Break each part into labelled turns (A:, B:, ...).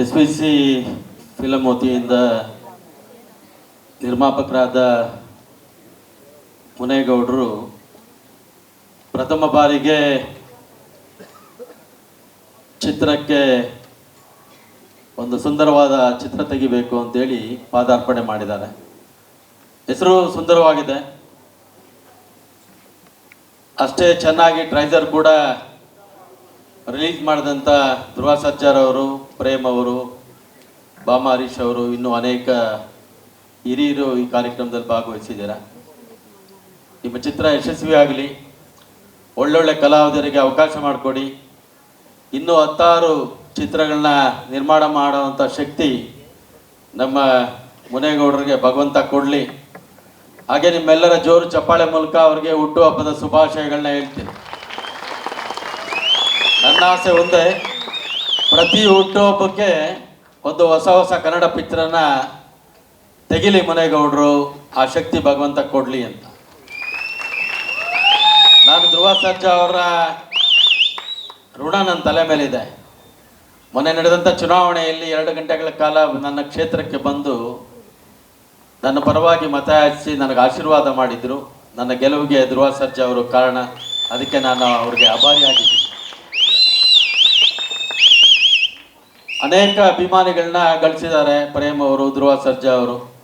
A: S P C film ವತಿಯಿಂದ ನಿರ್ಮಾಪಕರಾದ ಮುನೇಗೌಡರು ಪ್ರಥಮ ಬಾರಿಗೆ ಚಿತ್ರಕ್ಕೆ ಒಂದು ಸುಂದರವಾದ ಚಿತ್ರ ತೆಗಿಬೇಕು ಅಂತೇಳಿ ಪಾದಾರ್ಪಣೆ ಮಾಡಿದ್ದಾರೆ. ಹೆಸರು ಸುಂದರವಾಗಿದೆ. ಅಷ್ಟೇ ಚೆನ್ನಾಗಿ ಟ್ರೈಸರ್ ಕೂಡ ರಿಲೀಸ್ ಮಾಡಿದಂಥ ಧ್ರುವ ಸರ್ಜಾರ್ ಅವರು ಪ್ರೇಮ್ ಅವರು, ಬಾಮ ಹರೀಶ್ ಅವರು ಇನ್ನೂ ಅನೇಕ ಹಿರಿಯರು ಈ ಕಾರ್ಯಕ್ರಮದಲ್ಲಿ ಭಾಗವಹಿಸಿದ್ದೀರಾ. ನಿಮ್ಮ ಚಿತ್ರ ಯಶಸ್ವಿ ಆಗಲಿ. ಒಳ್ಳೊಳ್ಳೆ ಕಲಾವಿದರಿಗೆ ಅವಕಾಶ ಮಾಡಿಕೊಡಿ. ಇನ್ನೂ ಹತ್ತಾರು ಚಿತ್ರಗಳನ್ನ ನಿರ್ಮಾಣ ಮಾಡುವಂಥ ಶಕ್ತಿ ನಮ್ಮ ಮುನೇಗೌಡರಿಗೆ ಭಗವಂತ ಕೊಡಲಿ. ಹಾಗೆ ನಿಮ್ಮೆಲ್ಲರ ಜೋರು ಚಪ್ಪಾಳೆ ಮೂಲಕ ಅವರಿಗೆ ಹುಟ್ಟುಹಬ್ಬದ ಶುಭಾಶಯಗಳನ್ನ ಹೇಳ್ತೀನಿ. ನನ್ನ ಆಸೆ ಒಂದೇ ಪ್ರತಿ ಹುಟ್ಟುಹಬ್ಬಕ್ಕೆ ಒಂದು ಹೊಸ ಹೊಸ ಕನ್ನಡ ಪಿಕ್ಚರನ್ನ ತೆಗಿಲಿ ಮನೆಗೌಡರು, ಆ ಶಕ್ತಿ ಭಗವಂತ ಕೊಡ್ಲಿ ಅಂತ. ನಾನು ಧ್ರುವ ಸರ್ಜಾ ಅವರ ಋಣ ನನ್ನ ತಲೆ ಮೇಲಿದೆ. ಮೊನ್ನೆ ನಡೆದಂಥ ಚುನಾವಣೆಯಲ್ಲಿ ಎರಡು ಗಂಟೆಗಳ ಕಾಲ ನನ್ನ ಕ್ಷೇತ್ರಕ್ಕೆ ಬಂದು ನನ್ನ ಪರವಾಗಿ ಮತ ಯಾಚಿಸಿ ನನಗೆ ಆಶೀರ್ವಾದ ಮಾಡಿದ್ರು. ನನ್ನ ಗೆಲುವಿಗೆ ಧ್ರುವ ಸರ್ಜಾ ಅವರು ಕಾರಣ. ಅದಕ್ಕೆ ನಾನು ಅವ್ರಿಗೆ ಆಭಾರಿಯಾಗಿದ್ದೀನಿ ಅನೇಕ ಅಭಿಮಾನಿಗಳನ್ನ ಗಳಿಸಿದ್ದಾರೆ. ಪ್ರೇಮ್ ಅವರು, ಧ್ರುವ ಸರ್ಜಾ ಅವರು.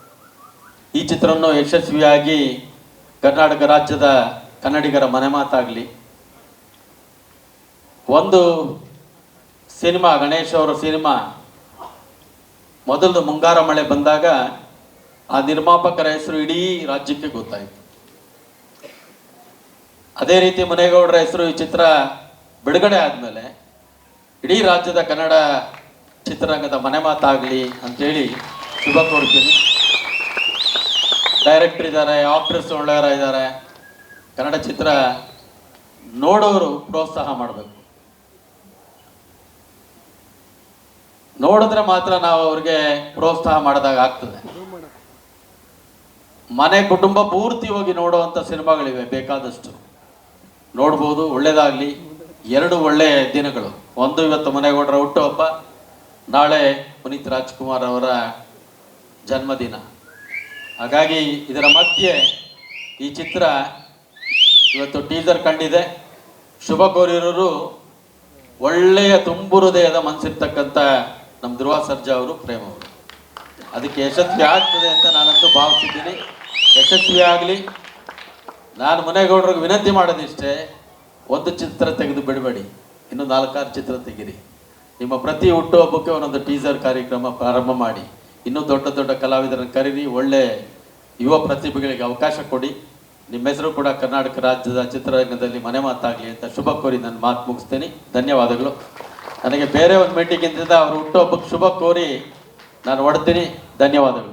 A: ಈ ಚಿತ್ರವನ್ನು ಯಶಸ್ವಿಯಾಗಿ ಕರ್ನಾಟಕ ರಾಜ್ಯದ ಕನ್ನಡಿಗರ ಮನೆ ಮಾತಾಗಲಿ. ಒಂದು ಸಿನಿಮಾ, ಗಣೇಶ್ ಅವರ ಸಿನಿಮಾ ಮೊದಲು ಮುಂಗಾರ ಮಳೆ ಬಂದಾಗ ಆ ನಿರ್ಮಾಪಕರ ಹೆಸರು ಇಡೀ ರಾಜ್ಯಕ್ಕೆ ಗೊತ್ತಾಯಿತು. ಅದೇ ರೀತಿ ಮುನೇಗೌಡರ ಹೆಸರು ಈ ಚಿತ್ರ ಬಿಡುಗಡೆ ಆದಮೇಲೆ ಇಡೀ ರಾಜ್ಯದ ಕನ್ನಡ ಚಿತ್ರರಂಗದ ಮನೆ ಮಾತಾಗಲಿ ಅಂತೇಳಿ ಶುಭ ಕೋರ್ತೀನಿ. ಡೈರೆಕ್ಟರ್ ಇದ್ದಾರೆ ಆಕ್ಟ್ರೆಸ್ ಒಳ್ಳೆಯವರ ಇದ್ದಾರೆ. ಕನ್ನಡ ಚಿತ್ರ ನೋಡೋರು ಪ್ರೋತ್ಸಾಹ ಮಾಡಬೇಕು. ನೋಡಿದ್ರೆ ಮಾತ್ರ ನಾವು ಅವ್ರಿಗೆ ಪ್ರೋತ್ಸಾಹ ಮಾಡಿದಾಗ ಆಗ್ತದೆ. ಮನೆ ಕುಟುಂಬ ಪೂರ್ತಿ ಹೋಗಿ ನೋಡುವಂಥ ಸಿನಿಮಾಗಳಿವೆ, ಬೇಕಾದಷ್ಟು. ನೋಡ್ಬೋದು, ಒಳ್ಳೇದಾಗಲಿ. ಎರಡು ಒಳ್ಳೆಯ ದಿನಗಳು. ಒಂದು ಇವತ್ತು ಮನೆಗೌಡರ ಹುಟ್ಟುಹಬ್ಬ ನಾಳೆ ಪುನೀತ್ ರಾಜ್ಕುಮಾರ್ ಅವರ ಜನ್ಮದಿನ. ಹಾಗಾಗಿ ಇದರ ಮಧ್ಯೆ ಈ ಚಿತ್ರ ಇವತ್ತು ಟೀಸರ್ ಕಂಡಿದೆ. ಶುಭ ಕೋರಿರೋರು ಒಳ್ಳೆಯ ತುಂಬು ಹೃದಯದ ಮನಸ್ಸಿರ್ತಕ್ಕಂಥ ನಮ್ಮ ಧ್ರುವ ಸರ್ಜಾ ಅವರು ಪ್ರೇಮ ಅವರು. ಅದಕ್ಕೆ ಯಶಸ್ವಿ ಆಗ್ತದೆ ಅಂತ ನಾನಂತೂ ಭಾವಿಸಿದ್ದೀನಿ. ಯಶಸ್ವಿ ಆಗಲಿ. ನಾನು ಮನೆಗೌಡರಿಗೆ ವಿನಂತಿ ಮಾಡೋದಿಷ್ಟೇ, ಒಂದು ಚಿತ್ರ ತೆಗೆದು ಬಿಡಬೇಡಿ. ಇನ್ನು ನಾಲ್ಕಾರು ಚಿತ್ರ ತೆಗೀರಿ. ನಿಮ್ಮ ಪ್ರತಿ ಹುಟ್ಟುಹಬ್ಬಕ್ಕೆ ಒಂದೊಂದು ಟೀಸರ್ ಕಾರ್ಯಕ್ರಮ ಪ್ರಾರಂಭ ಮಾಡಿ. ಇನ್ನೂ ದೊಡ್ಡ ದೊಡ್ಡ ಕಲಾವಿದರನ್ನು ಕರೀರಿ. ಒಳ್ಳೆ ಯುವ ಪ್ರತಿಭೆಗಳಿಗೆ ಅವಕಾಶ ಕೊಡಿ. ನಿಮ್ಮ ಹೆಸರು ಕೂಡ ಕರ್ನಾಟಕ ರಾಜ್ಯದ ಚಿತ್ರರಂಗದಲ್ಲಿ ಮನೆ ಮಾತಾಗಲಿ ಅಂತ ಶುಭ ಕೋರಿ ನಾನು ಮಾತು ಮುಗಿಸ್ತೇನೆ. ಧನ್ಯವಾದಗಳು. ನನಗೆ ಬೇರೆ ಒಂದು ಮೀಟಿಂಗ್ ಇದ್ದಿದ್ದ ಅವ್ರ ಹುಟ್ಟುಹಬ್ಬಕ್ಕೆ ಶುಭ ಕೋರಿ ನಾನು ಹೊಡ್ತೀನಿ ಧನ್ಯವಾದಗಳು.